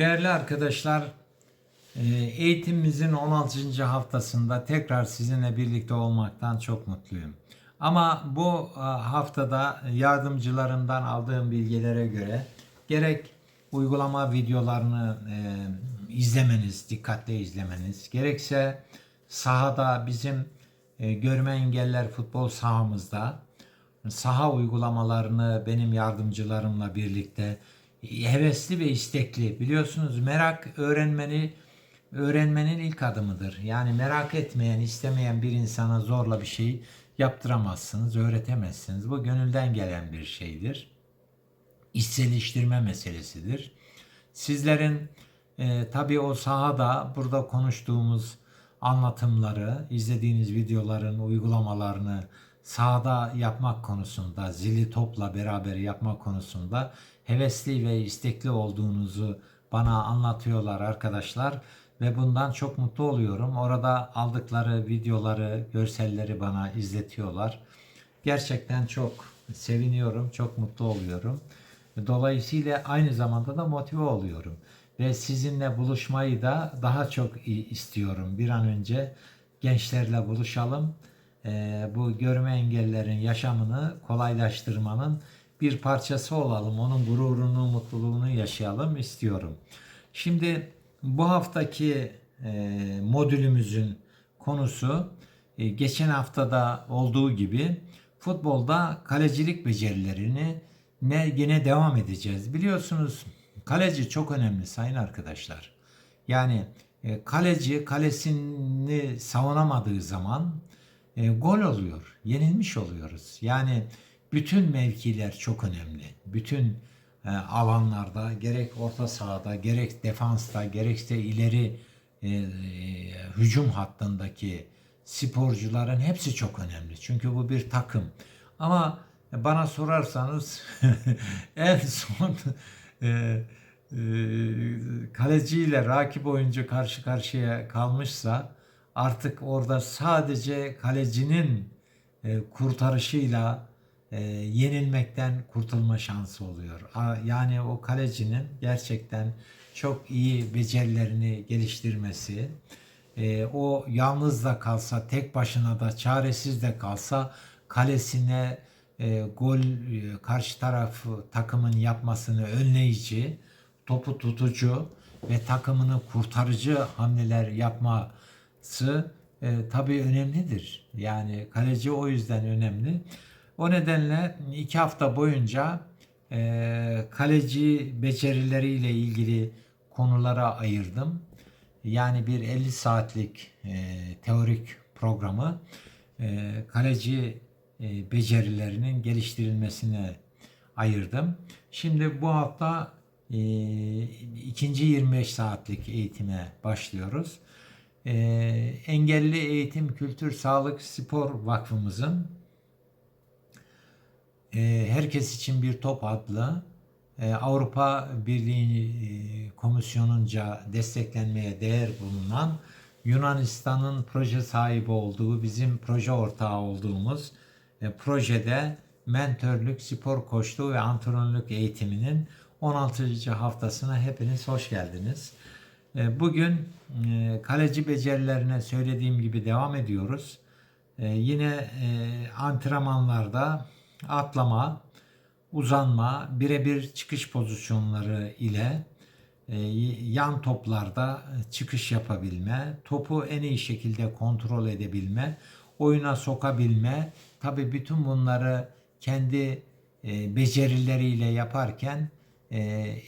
Değerli arkadaşlar, e, eğitimimizin 16. haftasında tekrar sizinle birlikte olmaktan çok mutluyum. Ama bu e, haftada yardımcılarımdan aldığım bilgilere göre gerek uygulama videolarını e, izlemeniz, dikkatle izlemeniz, gerekse sahada bizim görme engeller futbol sahamızda saha uygulamalarını benim yardımcılarımla birlikte hevesli ve istekli biliyorsunuz merak öğrenmeni öğrenmenin ilk adımıdır. Yani merak etmeyen, istemeyen bir insana zorla bir şey yaptıramazsınız, öğretemezsiniz. Bu gönülden gelen bir şeydir. İçselleştirme meselesidir. Sizlerin e, tabii o sahada burada konuştuğumuz anlatımları, izlediğiniz videoların uygulamalarını sahada yapmak konusunda, zili topla beraber yapmak konusunda hevesli ve istekli olduğunuzu bana anlatıyorlar arkadaşlar ve bundan çok mutlu oluyorum. Orada aldıkları videoları, görselleri bana izletiyorlar. Gerçekten çok seviniyorum, çok mutlu oluyorum. Dolayısıyla aynı zamanda da motive oluyorum. Ve sizinle buluşmayı da daha çok istiyorum. Bir an önce gençlerle buluşalım. Ee, bu görme engellerin yaşamını kolaylaştırmanın bir parçası olalım. Onun gururunu, mutluluğunu yaşayalım istiyorum. Şimdi bu haftaki e, modülümüzün konusu e, geçen haftada olduğu gibi futbolda kalecilik becerilerini ne yine devam edeceğiz. Biliyorsunuz kaleci çok önemli sayın arkadaşlar. Yani e, kaleci kalesini savunamadığı zaman e, gol oluyor. Yenilmiş oluyoruz. Yani bütün mevkiler çok önemli. Bütün e, alanlarda gerek orta sahada gerek defansta gerekse ileri e, e, hücum hattındaki sporcuların hepsi çok önemli. Çünkü bu bir takım. Ama bana sorarsanız en son e, e, kaleciyle rakip oyuncu karşı karşıya kalmışsa artık orada sadece kalecinin e, kurtarışıyla e, yenilmekten kurtulma şansı oluyor. Yani o kalecinin gerçekten çok iyi becerilerini geliştirmesi, e, o yalnız da kalsa, tek başına da çaresiz de kalsa kalesine gol karşı taraf takımın yapmasını önleyici, topu tutucu ve takımını kurtarıcı hamleler yapması e, tabii önemlidir. Yani kaleci o yüzden önemli. O nedenle iki hafta boyunca e, kaleci becerileriyle ilgili konulara ayırdım. Yani bir 50 saatlik e, teorik programı e, kaleci e, becerilerinin geliştirilmesine ayırdım. Şimdi bu hafta e, ikinci 25 saatlik eğitime başlıyoruz. E, Engelli Eğitim Kültür Sağlık Spor Vakfımızın e, Herkes için Bir Top adlı e, Avrupa Birliği e, Komisyonunca desteklenmeye değer bulunan Yunanistan'ın proje sahibi olduğu, bizim proje ortağı olduğumuz e, projede mentörlük, spor koçluğu ve antrenörlük eğitiminin 16. haftasına hepiniz hoş geldiniz. E, bugün e, kaleci becerilerine söylediğim gibi devam ediyoruz. E, yine antrenmanlarda atlama, uzanma, birebir çıkış pozisyonları ile yan toplarda çıkış yapabilme, topu en iyi şekilde kontrol edebilme, oyuna sokabilme. Tabi bütün bunları kendi becerileriyle yaparken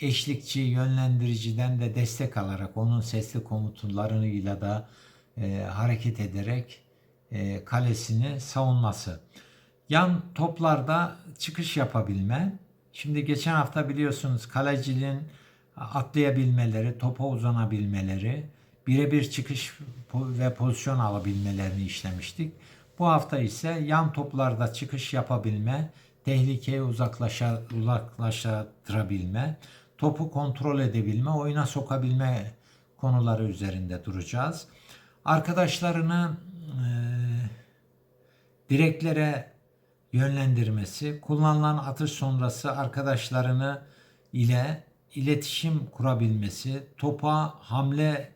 eşlikçi, yönlendiriciden de destek alarak onun sesli komutlarıyla da e, hareket ederek e, kalesini savunması. Yan toplarda çıkış yapabilme. Şimdi geçen hafta biliyorsunuz kalecinin atlayabilmeleri, topa uzanabilmeleri, birebir çıkış ve pozisyon alabilmelerini işlemiştik. Bu hafta ise yan toplarda çıkış yapabilme, tehlikeye uzaklaşa, uzaklaştırabilme, topu kontrol edebilme, oyuna sokabilme konuları üzerinde duracağız. Arkadaşlarını e, direklere yönlendirmesi, kullanılan atış sonrası arkadaşlarını ile iletişim kurabilmesi, topa hamle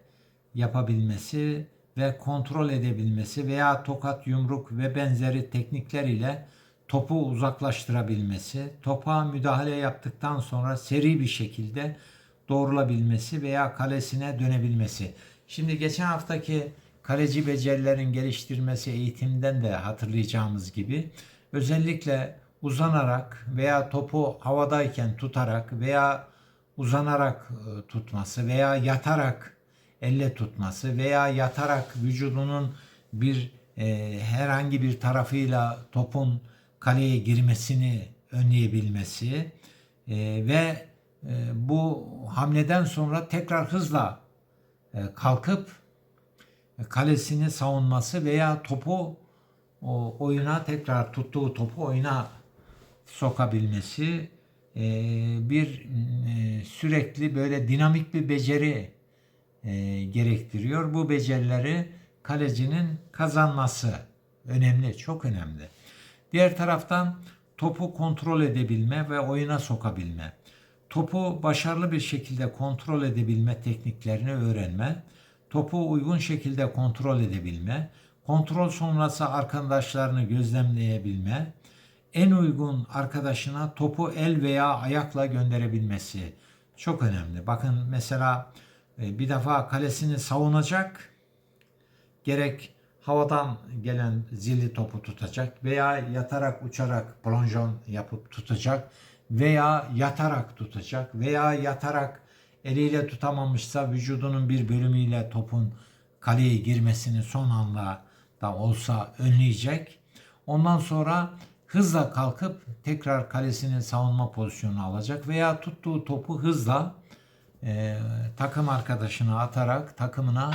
yapabilmesi ve kontrol edebilmesi veya tokat, yumruk ve benzeri teknikler ile topu uzaklaştırabilmesi, topa müdahale yaptıktan sonra seri bir şekilde doğrulabilmesi veya kalesine dönebilmesi. Şimdi geçen haftaki kaleci becerilerin geliştirmesi eğitimden de hatırlayacağımız gibi özellikle uzanarak veya topu havadayken tutarak veya uzanarak e, tutması veya yatarak elle tutması veya yatarak vücudunun bir e, herhangi bir tarafıyla topun kaleye girmesini önleyebilmesi e, ve e, bu hamleden sonra tekrar hızla e, kalkıp e, kalesini savunması veya topu o oyuna tekrar tuttuğu topu oyuna sokabilmesi e, bir e, sürekli böyle dinamik bir beceri e, gerektiriyor. Bu becerileri kalecinin kazanması önemli, çok önemli. Diğer taraftan topu kontrol edebilme ve oyuna sokabilme. Topu başarılı bir şekilde kontrol edebilme tekniklerini öğrenme. Topu uygun şekilde kontrol edebilme. Kontrol sonrası arkadaşlarını gözlemleyebilme. En uygun arkadaşına topu el veya ayakla gönderebilmesi çok önemli. Bakın mesela e, bir defa kalesini savunacak gerek havadan gelen zilli topu tutacak veya yatarak uçarak plonjon yapıp tutacak veya yatarak tutacak veya yatarak eliyle tutamamışsa vücudunun bir bölümüyle topun kaleye girmesini son anda da olsa önleyecek. Ondan sonra hızla kalkıp tekrar kalesinin savunma pozisyonu alacak veya tuttuğu topu hızla e, takım arkadaşına atarak takımına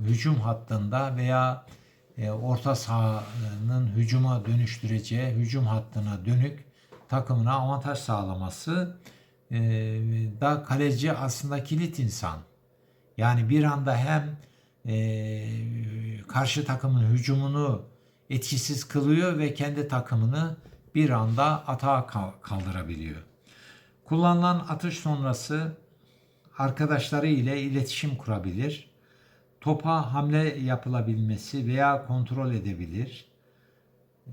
hücum hattında veya orta sahanın hücuma dönüştüreceği hücum hattına dönük takımına avantaj sağlaması e, da kaleci aslında kilit insan. Yani bir anda hem e, karşı takımın hücumunu etkisiz kılıyor ve kendi takımını bir anda atağa kaldırabiliyor. Kullanılan atış sonrası arkadaşları ile iletişim kurabilir. Topa hamle yapılabilmesi veya kontrol edebilir.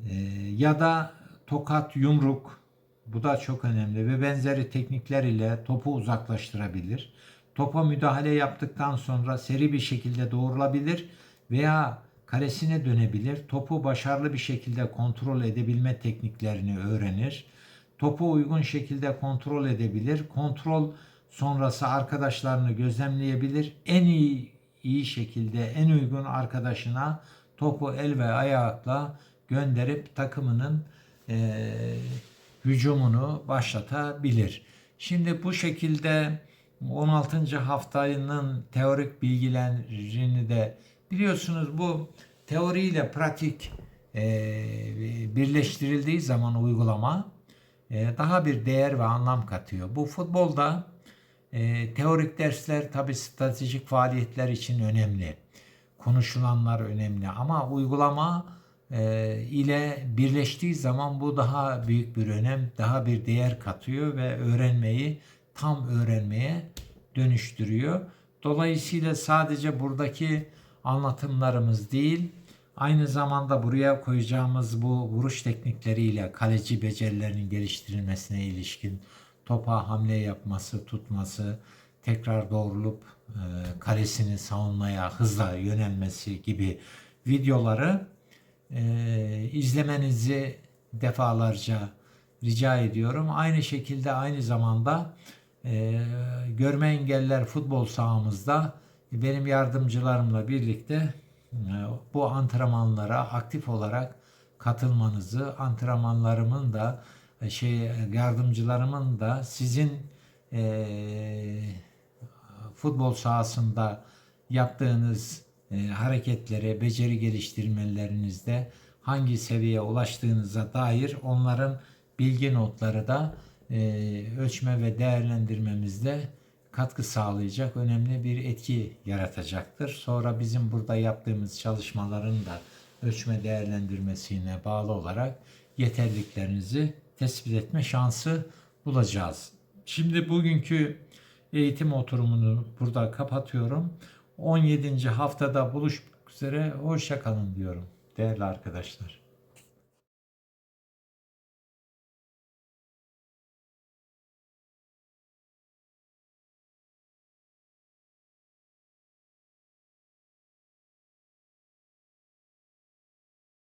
Ee, ya da tokat, yumruk bu da çok önemli ve benzeri teknikler ile topu uzaklaştırabilir. Topa müdahale yaptıktan sonra seri bir şekilde doğrulabilir veya kalesine dönebilir. Topu başarılı bir şekilde kontrol edebilme tekniklerini öğrenir. Topu uygun şekilde kontrol edebilir. Kontrol sonrası arkadaşlarını gözlemleyebilir. En iyi iyi şekilde en uygun arkadaşına topu el ve ayakla gönderip takımının e, hücumunu başlatabilir. Şimdi bu şekilde 16. haftanın teorik bilgilerini de biliyorsunuz bu teoriyle pratik e, birleştirildiği zaman uygulama e, daha bir değer ve anlam katıyor. Bu futbolda e, teorik dersler tabi stratejik faaliyetler için önemli. Konuşulanlar önemli ama uygulama e, ile birleştiği zaman bu daha büyük bir önem, daha bir değer katıyor ve öğrenmeyi tam öğrenmeye dönüştürüyor. Dolayısıyla sadece buradaki anlatımlarımız değil, aynı zamanda buraya koyacağımız bu vuruş teknikleriyle kaleci becerilerinin geliştirilmesine ilişkin topa hamle yapması, tutması, tekrar doğrulup e, kalesini savunmaya hızla yönelmesi gibi videoları e, izlemenizi defalarca rica ediyorum. Aynı şekilde aynı zamanda e, görme engeller futbol sahamızda benim yardımcılarımla birlikte e, bu antrenmanlara aktif olarak katılmanızı, antrenmanlarımın da şey yardımcılarımın da sizin e, futbol sahasında yaptığınız e, hareketlere, beceri geliştirmelerinizde hangi seviyeye ulaştığınıza dair onların bilgi notları da e, ölçme ve değerlendirmemizde katkı sağlayacak önemli bir etki yaratacaktır. Sonra bizim burada yaptığımız çalışmaların da ölçme değerlendirmesine bağlı olarak yeterliklerinizi tespit etme şansı bulacağız. Şimdi bugünkü eğitim oturumunu burada kapatıyorum. 17. haftada buluşmak üzere. Hoşça kalın diyorum değerli arkadaşlar.